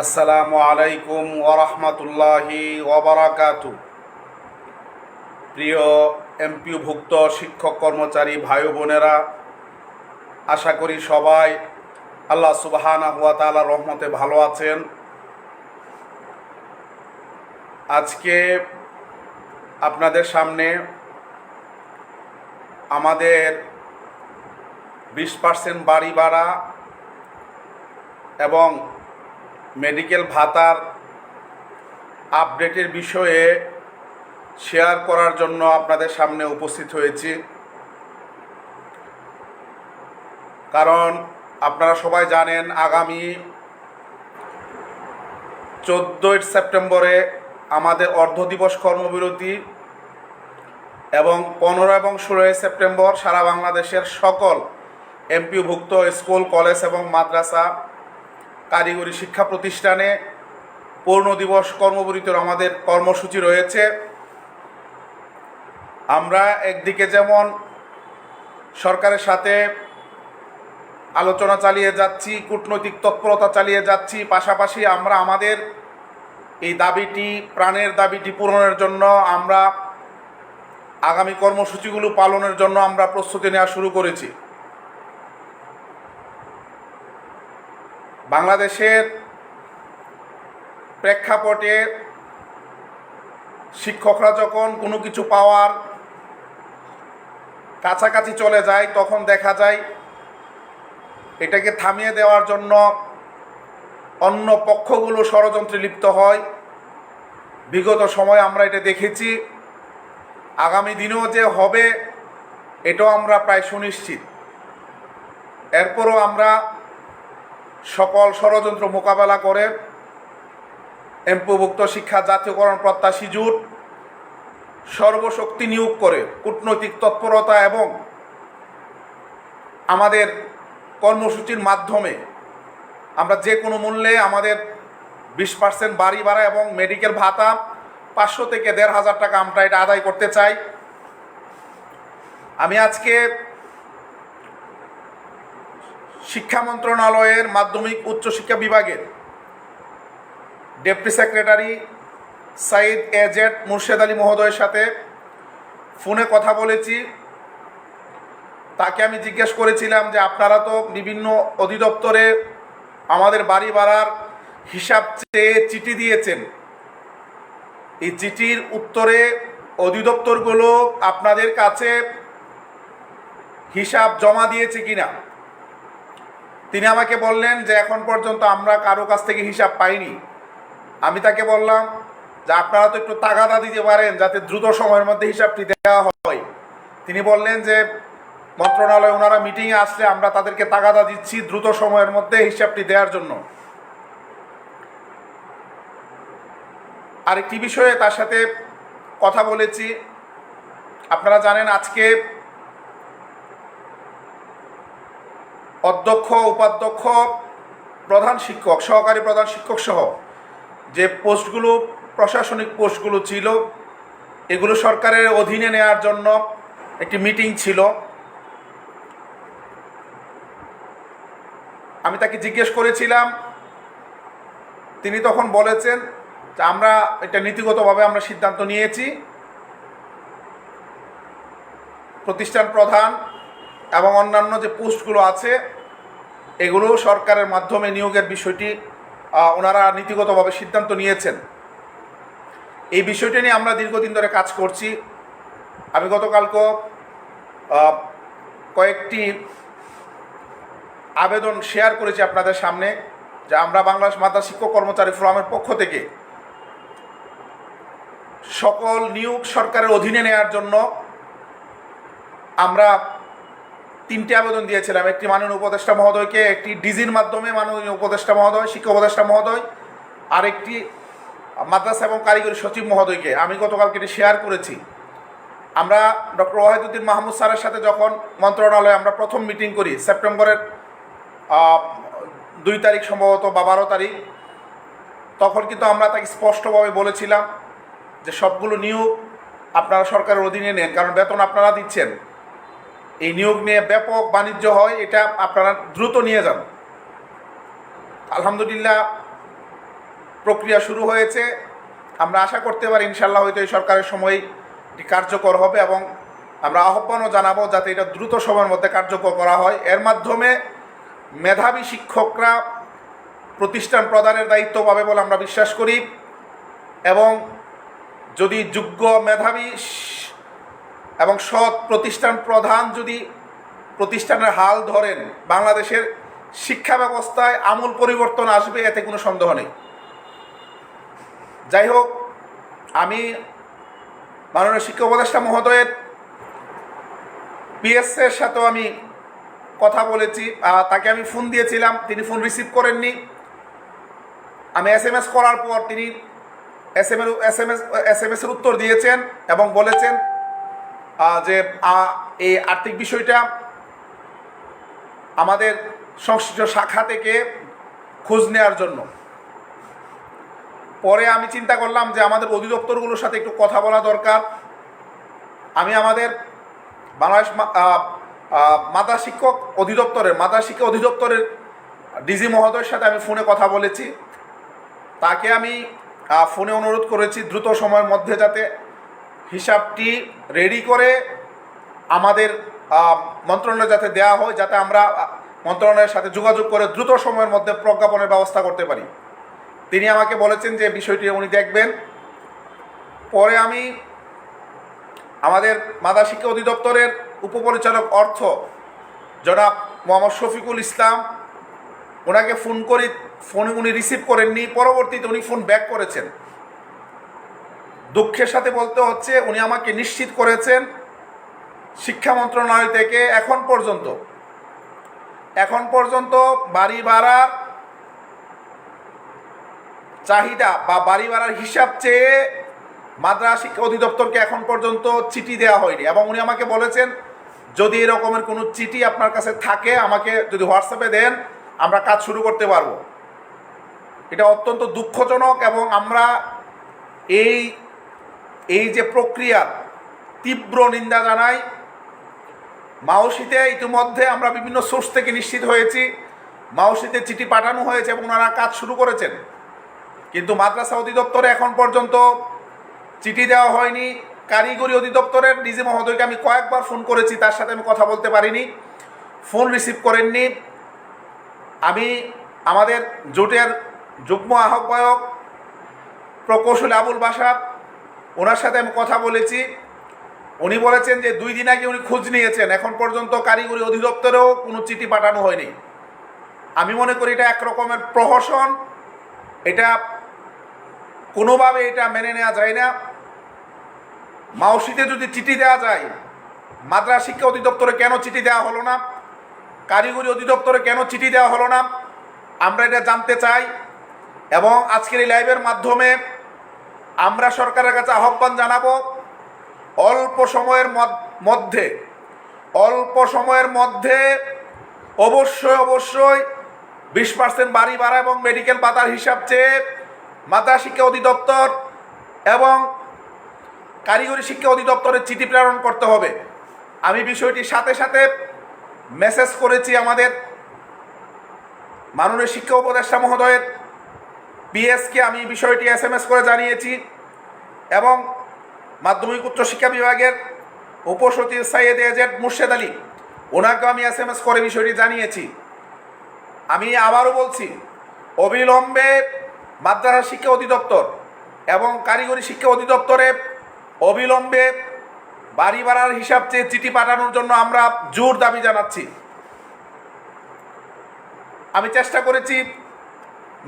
আসসালামু আলাইকুম ওরহমতুল্লাহি ওবরাকাতু প্রিয় এমপিভুক্ত শিক্ষক কর্মচারী ভাই বোনেরা, আশা করি সবাই আল্লাহ সুবাহানা হুয়া তালা রহমতে ভালো আছেন। আজকে আপনাদের সামনে আমাদের বিশ পার্সেন্ট বাড়ি ভাড়া এবং মেডিকেল ভাতার আপডেটের বিষয়ে শেয়ার করার জন্য আপনাদের সামনে উপস্থিত হয়েছি। কারণ আপনারা সবাই জানেন, আগামী চোদ্দোই সেপ্টেম্বরে আমাদের অর্ধ দিবস কর্মবিরতি এবং পনেরো এবং ষোলোই সেপ্টেম্বর সারা বাংলাদেশের সকল এমপিভুক্ত স্কুল, কলেজ এবং মাদ্রাসা কারিগরি শিক্ষা প্রতিষ্ঠানে পূর্ণ দিবস কর্মবিরতির আমাদের কর্মসূচি রয়েছে। আমরা একদিকে যেমন সরকারের সাথে আলোচনা চালিয়ে যাচ্ছি, কূটনৈতিক তৎপরতা চালিয়ে যাচ্ছি, পাশাপাশি আমরা আমাদের এই দাবিটি, প্রাণের দাবিটি পূরণের জন্য আমরা আগামী কর্মসূচিগুলো পালনের জন্য আমরা প্রস্তুতি নেওয়া শুরু করেছি। বাংলাদেশের প্রেক্ষাপটে শিক্ষকরা যখন কোনো কিছু পাওয়ার কাছাকাছি চলে যায়, তখন দেখা যায় এটাকে থামিয়ে দেওয়ার জন্য অন্য পক্ষগুলো ষড়যন্ত্রে লিপ্ত হয়। বিগত সময় আমরা এটা দেখেছি। আগামী দিনেও যে হবে, এটাও আমরা প্রায় সুনিশ্চিত। এরপরও আমরা সকল ষড়যন্ত্র মোকাবেলা করে এমপিভুক্ত শিক্ষা জাতীয়করণ প্রত্যাশী জুট সর্বশক্তি নিয়োগ করে কূটনৈতিক তৎপরতা এবং আমাদের কর্মসূচির মাধ্যমে আমরা যে কোনো মূল্যে আমাদের বিশ পার্সেন্ট বাড়ি ভাড়া এবং মেডিকেল ভাতা পাঁচশো থেকে দেড় হাজার টাকা আমরা এটা আদায় করতে চাই। আমি আজকে শিক্ষা মন্ত্রণালয়ের মাধ্যমিক উচ্চশিক্ষা বিভাগের deputy secretary Sayed AZ Murshed Ali মহোদয়ের সাথে ফোনে কথা বলেছি। তাকে আমি জিজ্ঞেস করেছিলাম যে আপনারা তো বিভিন্ন অধিদপ্তরে আমাদের বাড়ি ভাড়ার হিসাব চেয়ে চিঠি দিয়েছেন। এই চিঠির উত্তরে অধিদপ্তরগুলো আপনাদের কাছে হিসাব জমা দিয়েছে কিনা? তিনি আমাকে বললেন যে এখন পর্যন্ত আমরা কারও কাছ থেকে হিসাব পাইনি। আমি তাকে বললাম যে আপনারা তো একটু তাগাদা দিতে পারেন যাতে দ্রুত সময়ের মধ্যে হিসাবটি দেওয়া হয়। তিনি বললেন যে মন্ত্রণালয় ওনারা মিটিংয়ে আসলে আমরা তাদেরকে তাগাদা দিচ্ছি দ্রুত সময়ের মধ্যে হিসাবটি দেওয়ার জন্য। আরেকটি বিষয়ে তার সাথে কথা বলেছি। আপনারা জানেন আজকে অধ্যক্ষ, উপাধ্যক্ষ, প্রধান শিক্ষক, সহকারী প্রধান শিক্ষক সহ যে পোস্টগুলো, প্রশাসনিক পোস্টগুলো ছিল, এগুলো সরকারের অধীনে নেওয়ার জন্য একটি মিটিং ছিল। আমি তাকে জিজ্ঞেস করেছিলাম, তিনি তখন বলেছেন যে আমরা এটা নীতিগতভাবে আমরা সিদ্ধান্ত নিয়েছি। প্রতিষ্ঠান প্রধান এবং অন্যান্য যে পোস্টগুলো আছে এগুলো সরকারের মাধ্যমে নিয়োগের বিষয়টি ওনারা নীতিগতভাবে সিদ্ধান্ত নিয়েছেন। এই বিষয়টি নিয়ে আমরা দীর্ঘদিন ধরে কাজ করছি। আমি গতকালকে কয়েকটি আবেদন শেয়ার করেছি আপনাদের সামনে, যে আমরা বাংলাদেশ মাদ্রাসা শিক্ষক কর্মচারী ফোরামের পক্ষ থেকে সকল নিয়োগ সরকারের অধীনে নেয়ার জন্য আমরা তিনটি আবেদন দিয়েছিলাম। একটি মাননীয় উপদেষ্টা মহোদয়কে, একটি ডিজির মাধ্যমে মাননীয় উপদেষ্টা মহোদয়, শিক্ষা উপদেষ্টা মহোদয় আর একটি মাদ্রাসা এবং কারিগরি সচিব মহোদয়কে। আমি গতকালকে এটি শেয়ার করেছি। আমরা ডক্টর ওয়াহিদুদ্দিন মাহমুদ স্যারের সাথে যখন মন্ত্রণালয়ে আমরা প্রথম মিটিং করি, সেপ্টেম্বরের দুই তারিখ সম্ভবত বা বারো তারিখ, তখন কিন্তু আমরা তাকে স্পষ্টভাবে বলেছিলাম যে সবগুলো নিয়োগ আপনারা সরকারের অধীনে নেন, কারণ বেতন আপনারা দিচ্ছেন। এই নিয়োগ নিয়ে ব্যাপক বাণিজ্য হয়, এটা আপনারা দ্রুত নিয়ে যান। আলহামদুলিল্লাহ, প্রক্রিয়া শুরু হয়েছে। আমরা আশা করতে পারি ইনশাল্লাহ হয়তো এই সরকারের সময় এটি কার্যকর হবে এবং আমরা আহ্বানও জানাব যাতে এটা দ্রুত সময়ের মধ্যে কার্যকর করা হয়। এর মাধ্যমে মেধাবী শিক্ষকরা প্রতিষ্ঠান প্রদানের দায়িত্ব পাবে বলে আমরা বিশ্বাস করি এবং যদি যোগ্য মেধাবী এবং সৎ প্রতিষ্ঠান প্রধান যদি প্রতিষ্ঠানের হাল ধরেন, বাংলাদেশের শিক্ষা ব্যবস্থায় আমূল পরিবর্তন আসবে, এতে কোনো সন্দেহ নেই। যাই হোক, আমি মাননীয় শিক্ষা উপদেষ্টা মহোদয়ের পিএসএর সাথেও আমি কথা বলেছি তাকে আমি ফোন দিয়েছিলাম, তিনি ফোন রিসিভ করেননি। আমি এস এম এস করার পর তিনি S M S M S S M এসের উত্তর দিয়েছেন এবং বলেছেন যে এই আর্থিক বিষয়টা আমাদের সংশ্লিষ্ট শাখা থেকে খোঁজ নেওয়ার জন্য। পরে আমি চিন্তা করলাম যে আমাদের অধিদপ্তরগুলোর সাথে একটু কথা বলা দরকার। আমি আমাদের বাংলাদেশ মাতা শিক্ষক অধিদপ্তরের মাতা শিক্ষা অধিদপ্তরের ডিজি মহোদয়ের সাথে আমি ফোনে কথা বলেছি। তাকে আমি ফোনে অনুরোধ করেছি দ্রুত সময়ের মধ্যে যাতে হিসাবটি রেডি করে আমাদের মন্ত্রণালয়ে যাতে দেওয়া হয়, যাতে আমরা মন্ত্রণালয়ের সাথে যোগাযোগ করে দ্রুত সময়ের মধ্যে প্রজ্ঞাপনের ব্যবস্থা করতে পারি। তিনি আমাকে বলেছেন যে বিষয়টি উনি দেখবেন। পরে আমি আমাদের মাদা শিক্ষা অধিদপ্তরের উপপরিচালক অর্থ, জনাব মোহাম্মদ শফিকুল ইসলাম ওনাকে ফোন করি ফোন উনি রিসিভ করেননি, পরবর্তীতে উনি ফোন ব্যাক করেছেন। দুঃখের সাথে বলতে হচ্ছে, উনি আমাকে নিশ্চিত করেছেন শিক্ষা মন্ত্রণালয় থেকে এখন পর্যন্ত। এখন পর্যন্ত বাড়ি ভাড়ার চাহিদা বা বাড়ি ভাড়ার হিসাব চেয়ে মাদ্রাসা শিক্ষা অধিদপ্তরকে এখন পর্যন্ত চিঠি দেওয়া হয়নি এবং উনি আমাকে বলেছেন, যদি এরকমের কোনো চিঠি আপনার কাছে থাকে, আমাকে যদি হোয়াটসঅ্যাপে দেন, আমরা কাজ শুরু করতে পারব। এটা অত্যন্ত দুঃখজনক এবং আমরা এই এই যে প্রক্রিয়ার তীব্র নিন্দা জানাই মাওসিতে ইতিমধ্যে আমরা বিভিন্ন সোর্স থেকে নিশ্চিত হয়েছি মাওসিতে চিঠি পাঠানো হয়েছে এবং ওনারা কাজ শুরু করেছেন। কিন্তু মাদ্রাসা অধিদপ্তরে এখন পর্যন্ত চিঠি দেওয়া হয়নি, কারিগরি অধিদপ্তরের ডিজি মহোদয়কে আমি কয়েকবার ফোন করেছি, তার সাথে আমি কথা বলতে পারিনি, ফোন রিসিভ করেননি। আমি আমাদের জোটের যুগ্ম আহ্বায়ক প্রকৌশলী আবুল বাসার ওনার সাথে আমি কথা বলেছি। উনি বলেছেন যে দুই দিন আগে উনি খোঁজ নিয়েছেন। এখন পর্যন্ত কারিগরি অধিদপ্তরেও কোনো চিঠি পাঠানো হয়নি। আমি মনে করি এটা একরকমের প্রহসন। এটা কোনোভাবে এটা মেনে নেওয়া যায় না। মাওসিতে যদি চিঠি দেওয়া যায়, মাদ্রাসা শিক্ষা অধিদপ্তরে কেন চিঠি দেওয়া হলো না? কারিগরি অধিদপ্তরে কেন চিঠি দেওয়া হলো না? আমরা এটা জানতে চাই এবং আজকের এই লাইভের মাধ্যমে আমরা সরকারের কাছে আহ্বান জানাব, অল্প সময়ের মধ্যে, অল্প সময়ের মধ্যে অবশ্যই অবশ্যই বিশ পার্সেন্ট বাড়ি ভাড়া এবং মেডিকেল পাতার হিসাব চেয়ে মাতা শিক্ষা অধিদপ্তর এবং কারিগরি শিক্ষা অধিদপ্তরের চিঠি প্রেরণ করতে হবে। আমি বিষয়টির সাথে সাথে মেসেজ করেছি আমাদের মাননীয় শিক্ষা উপদেষ্টা মহোদয়ের। পিএসকে আমি বিষয়টি এস এম এস করে জানিয়েছি এবং মাধ্যমিক উচ্চ শিক্ষা বিভাগের উপসচিব সাইয়েদ এজেড মুর্শেদ আলী, ওনাকেও আমি এস এম এস করে বিষয়টি জানিয়েছি। আমি আবারও বলছি, অবিলম্বে মাদ্রাসা শিক্ষা অধিদপ্তর এবং কারিগরি শিক্ষা অধিদপ্তরে অবিলম্বে বাড়ি ভাড়ার হিসাব চেয়ে চিঠি পাঠানোর জন্য আমরা জোর দাবি জানাচ্ছি। আমি চেষ্টা করেছি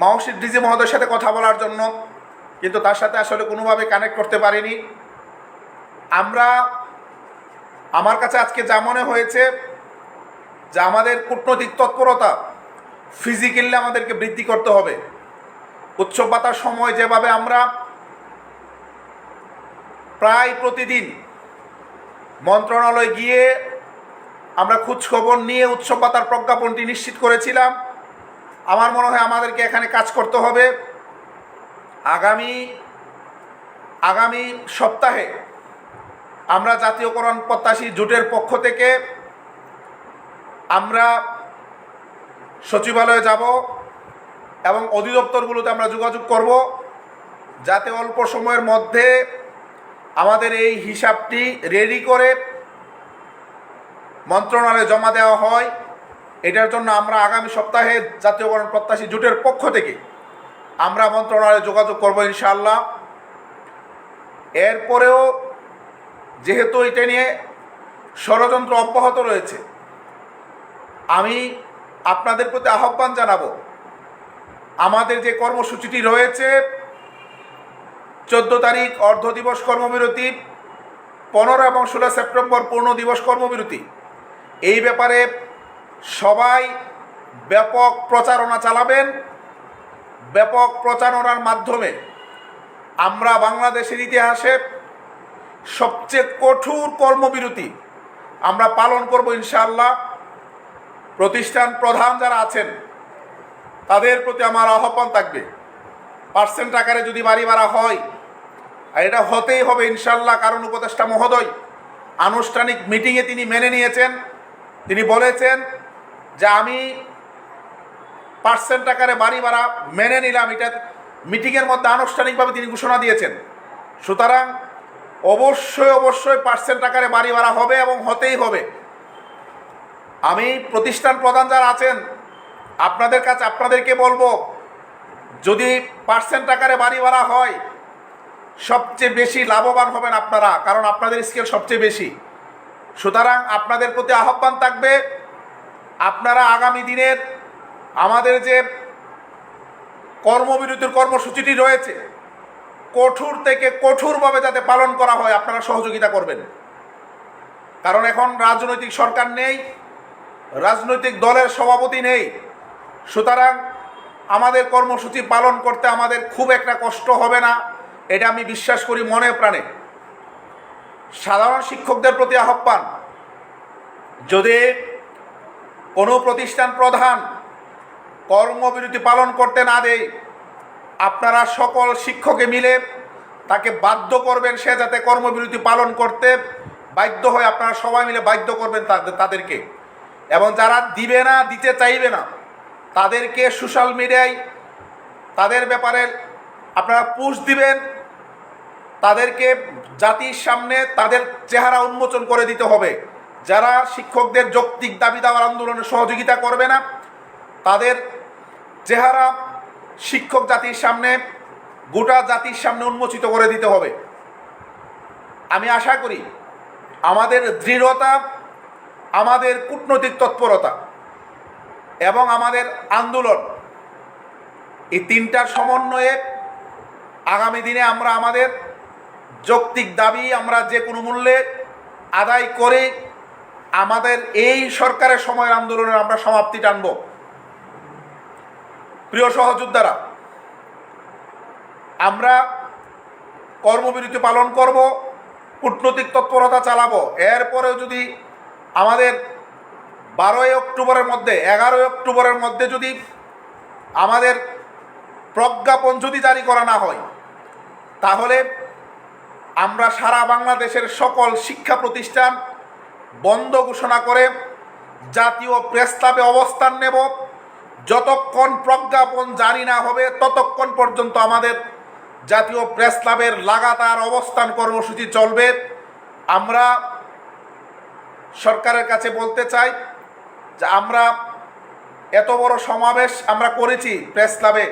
মাহসিদ ডিজি মহোদয়ের সাথে কথা বলার জন্য, কিন্তু তার সাথে আসলে কোনোভাবে কানেক্ট করতে পারিনি। আমরা, আমার কাছে আজকে যা মনে হয়েছে, যে আমাদের কূটনৈতিক তৎপরতা ফিজিক্যালি আমাদেরকে বৃদ্ধি করতে হবে। উৎসব পাতার সময় যেভাবে আমরা প্রায় প্রতিদিন মন্ত্রণালয় গিয়ে আমরা খোঁজখবর নিয়ে উৎসব পাতার প্রজ্ঞাপনটি নিশ্চিত করেছিলাম আমার মনে হয় আমাদেরকে এখানে কাজ করতে হবে। আগামী আগামী সপ্তাহে আমরা জাতীয়করণ প্রত্যাশী জোটের পক্ষ থেকে আমরা সচিবালয়ে যাব এবং অধিদপ্তরগুলোতে আমরা যোগাযোগ করব যাতে অল্প সময়ের মধ্যে আমাদের এই হিসাবটি রেডি করে মন্ত্রণালয়ে জমা দেওয়া হয়। এটার জন্য আমরা আগামী সপ্তাহে জাতীয়করণ প্রত্যাশী জোটের পক্ষ থেকে আমরা মন্ত্রণালয়ে যোগাযোগ করব ইনশাআল্লাহ। এরপরেও যেহেতু এটা নিয়ে ষড়যন্ত্র অব্যাহত রয়েছে, আমি আপনাদের প্রতি আহ্বান জানাব, আমাদের যে কর্মসূচিটি রয়েছে, চোদ্দ তারিখ অর্ধ দিবস কর্মবিরতি, পনেরো এবং ষোলো সেপ্টেম্বর পূর্ণ দিবস কর্মবিরতি, এই ব্যাপারে সবাই ব্যাপক প্রচারণা চালাবেন, ব্যাপক প্রচারণার মাধ্যমে আমরা বাংলাদেশের ইতিহাসে সবচেয়ে কঠোর কর্মবিরতি আমরা পালন করব ইনশাআল্লাহ। প্রতিষ্ঠান প্রধান যারা আছেন, তাদের প্রতি আমার আহ্বান থাকবে। পার্সেন্ট আকারে যদি বাড়ি ভাড়া হয়, আর এটা হতেই হবে ইনশাল্লাহ কারণ উপদেষ্টা মহোদয় আনুষ্ঠানিক মিটিংয়ে তিনি মেনে নিয়েছেন। তিনি বলেছেন যে আমি পার্সেন্ট আকারে বাড়ি ভাড়া মেনে নিলাম, এটা মিটিংয়ের মধ্যে আনুষ্ঠানিকভাবে তিনি ঘোষণা দিয়েছেন। সুতরাং অবশ্যই অবশ্যই পার্সেন্ট আকারে বাড়ি ভাড়া হবে এবং হতেই হবে। আমি প্রতিষ্ঠান প্রধান যারা আছেন, আপনাদের কাছে, আপনাদেরকে বলব, যদি পার্সেন্ট আকারে বাড়ি ভাড়া হয়, সবচেয়ে বেশি লাভবান হবেন আপনারা, কারণ আপনাদের স্কেল সবচেয়ে বেশি। সুতরাং আপনাদের প্রতি আহ্বান থাকবে আপনারা আগামী দিনের আমাদের যে কর্মবিরতির কর্মসূচিটি রয়েছে, কঠোর থেকে কঠোরভাবে যাতে পালন করা হয়, আপনারা সহযোগিতা করবেন। কারণ এখন রাজনৈতিক সরকার নেই, রাজনৈতিক দলের সভাপতি নেই। সুতরাং আমাদের কর্মসূচি পালন করতে আমাদের খুব একটা কষ্ট হবে না, এটা আমি বিশ্বাস করি মনে প্রাণে। সাধারণ শিক্ষকদের প্রতি আহ্বান, যদি কোনো প্রতিষ্ঠান প্রধান, কর্মবিরতি পালন করতে না দেয় আপনারা সকল শিক্ষকে মিলে তাকে বাধ্য করবেন সে যাতে কর্মবিরতি পালন করতে বাধ্য হয়। আপনারা সবাই মিলে বাধ্য করবেন তাদের, তাদেরকে। এবং যারা দিবে না, দিতে চাইবে না, তাদেরকে সোশ্যাল মিডিয়ায় তাদের ব্যাপারে আপনারা পুশ দিবেন। তাদেরকে জাতির সামনে তাদের চেহারা উন্মোচন করে দিতে হবে। যারা শিক্ষকদের যৌক্তিক দাবি দাওয়ার আন্দোলনে সহযোগিতা করবে না, তাদের চেহারা শিক্ষক জাতির সামনে, গোটা জাতির সামনে উন্মোচিত করে দিতে হবে। আমি আশা করি আমাদের দৃঢ়তা, আমাদের কূটনৈতিক তৎপরতা এবং আমাদের আন্দোলন এই তিনটার সমন্বয়ে আগামী দিনে আমরা আমাদের যৌক্তিক দাবি আমরা যে কোনো মূল্যে আদায় করে আমাদের এই সরকারের সময়ের আন্দোলনের আমরা সমাপ্তি টানব। প্রিয় সহযোদ্ধারা, আমরা কর্মবিরতি পালন করব, কূটনৈতিক তৎপরতা চালাবো। এরপরেও যদি আমাদের বারোই অক্টোবরের মধ্যে, এগারোই অক্টোবরের মধ্যে যদি আমাদের প্রজ্ঞাপন যদি জারি করা না হয়, তাহলে আমরা সারা বাংলাদেশের সকল শিক্ষা প্রতিষ্ঠান বন্ধ ঘোষণা করে জাতীয় প্রেস ক্লাবে অবস্থান নেব। যতক্ষণ প্রজ্ঞাপন জারি না হবে, ততক্ষণ পর্যন্ত আমাদের জাতীয় প্রেস ক্লাবের লাগাতার অবস্থান কর্মসূচি চলবে। আমরা সরকারের কাছে বলতে চাই যে আমরা এত বড় সমাবেশ আমরা করেছি প্রেস ক্লাবে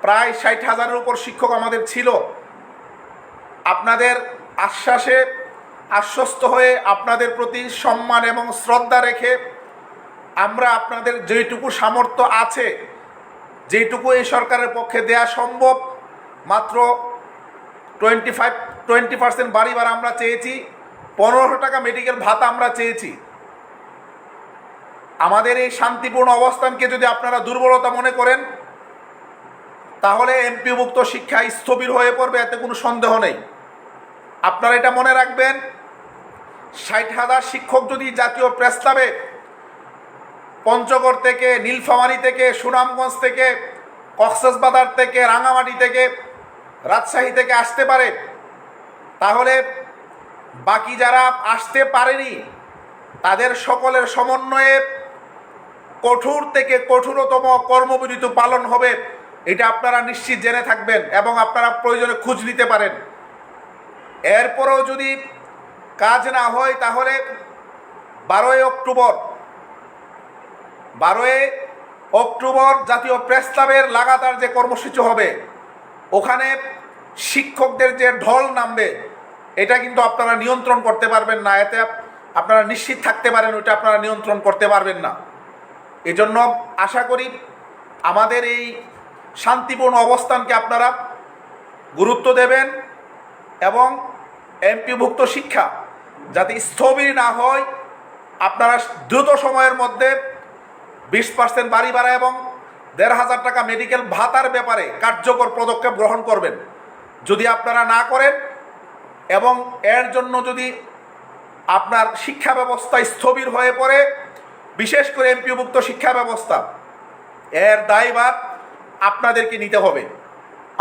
প্রায় ষাট হাজারের উপর শিক্ষক আমাদের ছিল। আপনাদের আশ্বাসে আশ্বস্ত হয়ে আপনাদের প্রতি সম্মান এবং শ্রদ্ধা রেখে আমরা আপনাদের যেইটুকু সামর্থ্য আছে, যেইটুকু এই সরকারের পক্ষে দেয়া সম্ভব, মাত্র টোয়েন্টি ফাইভ টোয়েন্টি পার্সেন্ট বাড়ি ভাড়া আমরা চেয়েছি, পনেরোশো টাকা মেডিকেল ভাতা আমরা চেয়েছি। আমাদের এই শান্তিপূর্ণ অবস্থানকে যদি আপনারা দুর্বলতা মনে করেন, তাহলে এমপিভুক্ত শিক্ষা স্থবির হয়ে পড়বে, এতে কোনো সন্দেহ নেই। আপনারা এটা মনে রাখবেন ষাট হাজার শিক্ষক যদি জাতীয় প্রেস ক্লাবে পঞ্চগড় থেকে, নীলফামারী থেকে, সুনামগঞ্জ থেকে, কক্সবাজার থেকে, রাঙামাটি থেকে, রাজশাহী থেকে আসতে পারে, তাহলে বাকি যারা আসতে পারেনি, তাদের সকলের সমন্বয়ে কঠোর থেকে কঠোরতম কর্মবিরতি পালন হবে, এটা আপনারা নিশ্চিত জেনে থাকবেন এবং আপনারা প্রয়োজনে খোঁজ নিতে পারেন। এরপরেও যদি কাজ না হয় তাহলে বারোই অক্টোবর বারোই অক্টোবর জাতীয় প্রেস ক্লাবের লাগাতার যে কর্মসূচি হবে, ওখানে শিক্ষকদের যে ঢল নামবে, এটা কিন্তু আপনারা নিয়ন্ত্রণ করতে পারবেন না। এতে আপনারা নিশ্চিত থাকতে পারেন, ওইটা আপনারা নিয়ন্ত্রণ করতে পারবেন না। এজন্য আশা করি আমাদের এই শান্তিপূর্ণ অবস্থানকে আপনারা গুরুত্ব দেবেন এবং এমপিভুক্ত শিক্ষা যাতে স্থবির না হয়, আপনারা দ্রুত সময়ের মধ্যে বিশ পার্সেন্ট বাড়ি ভাড়া এবং দেড় হাজার টাকা মেডিকেল ভাতার ব্যাপারে কার্যকর পদক্ষেপ গ্রহণ করবেন। যদি আপনারা না করেন এবং এর জন্য যদি আপনার শিক্ষা ব্যবস্থা স্থবির হয়ে পড়ে, বিশেষ করে এমপিভুক্ত শিক্ষা ব্যবস্থা, এর দায়ভার আপনাদেরকে নিতে হবে।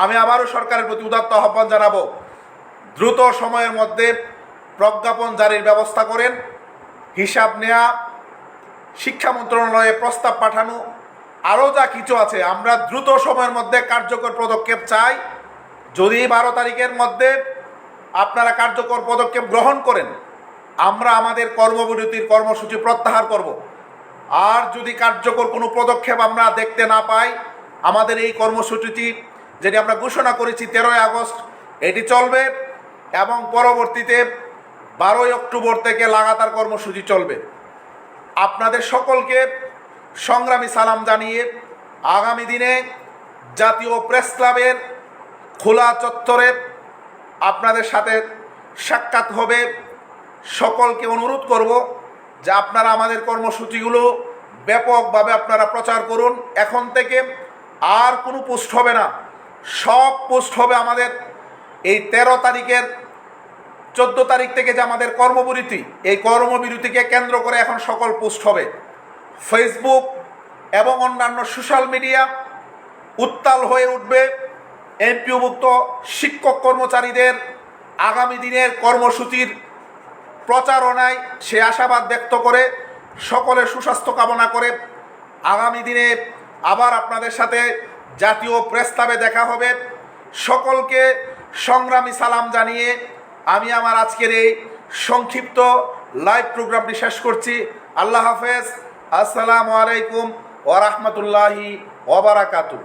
আমি আবারও সরকারের প্রতি উদাত্ত আহ্বান জানাব, দ্রুত সময়ের মধ্যে প্রজ্ঞাপন জারির ব্যবস্থা করেন। হিসাব নেয়া, শিক্ষা মন্ত্রণালয়ে প্রস্তাব পাঠানো, আরও যা কিছু আছে, আমরা দ্রুত সময়ের মধ্যে কার্যকর পদক্ষেপ চাই। যদি বারো তারিখের মধ্যে আপনারা কার্যকর পদক্ষেপ গ্রহণ করেন, আমরা আমাদের কর্মবিরতির কর্মসূচি প্রত্যাহার করব। আর যদি কার্যকর কোনো পদক্ষেপ আমরা দেখতে না পাই, আমাদের এই কর্মসূচিটি যেটি আমরা ঘোষণা করেছি তেরোই আগস্ট, এটি চলবে এবং পরবর্তীতে বারোই অক্টোবর থেকে লাগাতার কর্মসূচি চলবে। আপনাদের সকলকে সংগ্রামী সালাম জানিয়ে আগামী দিনে জাতীয় প্রেস ক্লাবের খোলা চত্বরে আপনাদের সাথে সাক্ষাৎ হবে। সকলকে অনুরোধ করব যে আপনারা আমাদের কর্মসূচিগুলো ব্যাপকভাবে আপনারা প্রচার করুন। এখন থেকে আর কোনো পোস্ট হবে না। সব পোস্ট হবে আমাদের এই তেরো তারিখের চোদ্দ তারিখ থেকে যে আমাদের কর্মবিরতি, এই কর্মবিরতিকে কেন্দ্র করে এখন সকল পোস্ট হবে। ফেসবুক এবং অন্যান্য সোশ্যাল মিডিয়া উত্তাল হয়ে উঠবে। এমপিওভুক্ত শিক্ষক কর্মচারীদের আগামী দিনের কর্মসূচির প্রচারণায় সে আশাবাদ ব্যক্ত করে, সকলের সুস্বাস্থ্য কামনা করে আগামী দিনে আবার আপনাদের সাথে জাতীয় প্রেস ক্লাবে দেখা হবে। সকলকে সংগ্রামী সালাম জানিয়ে আমি আমার আজকের এই সংক্ষিপ্ত লাইভ প্রোগ্রামটি শেষ করছি। আল্লাহ হাফেজ। আসসালামু আলাইকুম ওরহমতুল্লাহি ওবরাকাতু